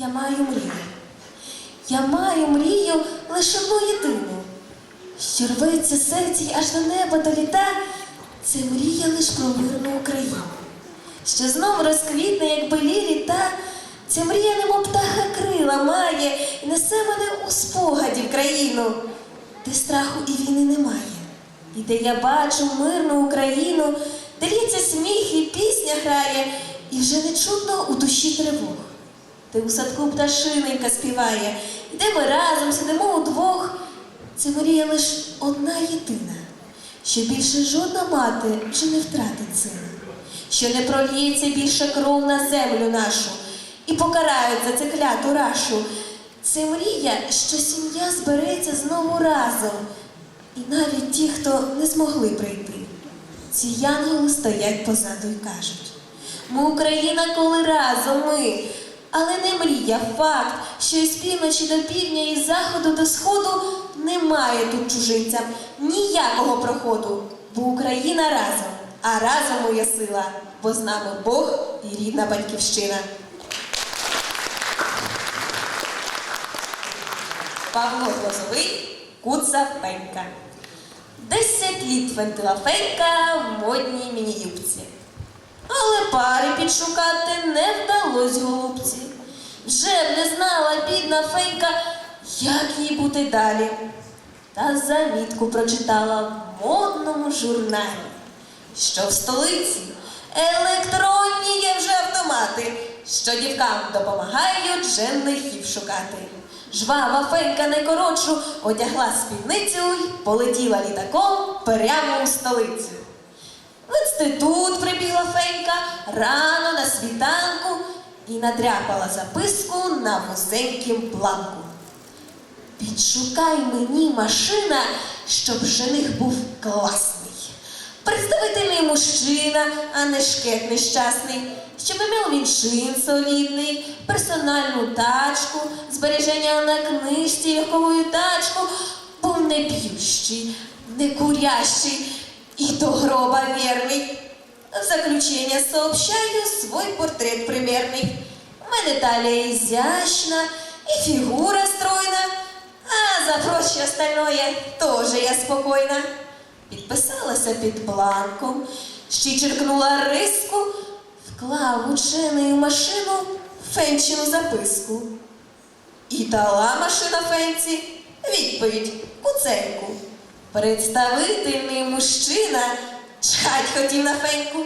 Я маю мрію. Я маю мрію лише одну єдину, що рветься серці й аж до неба доліта. Це мрія лиш про мирну Україну, що знов розквітне, як белі літа. Ця мрія, немов птаха крила має і несе мене у спогаді в країну, де страху і війни немає. І де я бачу мирну Україну, де лється сміх і пісня грає, і вже не чутно у душі тривог. Де у садку пташиненька співає, де ми разом сидимо удвох. Це мрія лиш одна єдина, що більше жодна мати вже не втратить сина, що не проліється більше кров на землю нашу і покарають за це кляту рашу. Це мрія, що сім'я збереться знову разом, і навіть ті, хто не змогли прийти. Ці янголи стоять позаду і кажуть: ми Україна, коли разом ми. Але не мрія, факт, що із півночі до півдня, і з заходу до сходу немає тут чужинцям ніякого проходу, бо Україна разом, а разом моя сила, бо з нами Бог і рідна батьківщина. Павло Глазовий, Куца Фенька. Десять літ вентила Фенька в модній міні-юбці. Але пари підшукати не вдалось голубці. Вже б не знала бідна фейка, як їй бути далі. Та замітку прочитала в модному журналі, що в столиці електронні є вже автомати, що дівкам допомагають женихів шукати. Жвава фейка найкоротшу одягла спідницю й полетіла літаком прямо у столицю. В інститут прибігла фенька рано на світанку і надряпала записку на вузенькім бланку. Підшукай мені машина, щоб жених був класний. Представительний мужчина, а не шкет нещасний, щоб мав він чин солідний, персональну тачку, збереження на книжці, легкову тачку, був не п'ющий, не курящий и до гроба верный. В заключение сообщаю свой портрет примерный. Мене талия изящна и фигура стройна, а за прочее остальное тоже я спокойна. Підписалася під бланком, ще черкнула риску, вклав учений у машину фенчину записку. І дала машина Фенці відповідь куценьку. Представительний мужчина Martina, szkać chodzi na fejku.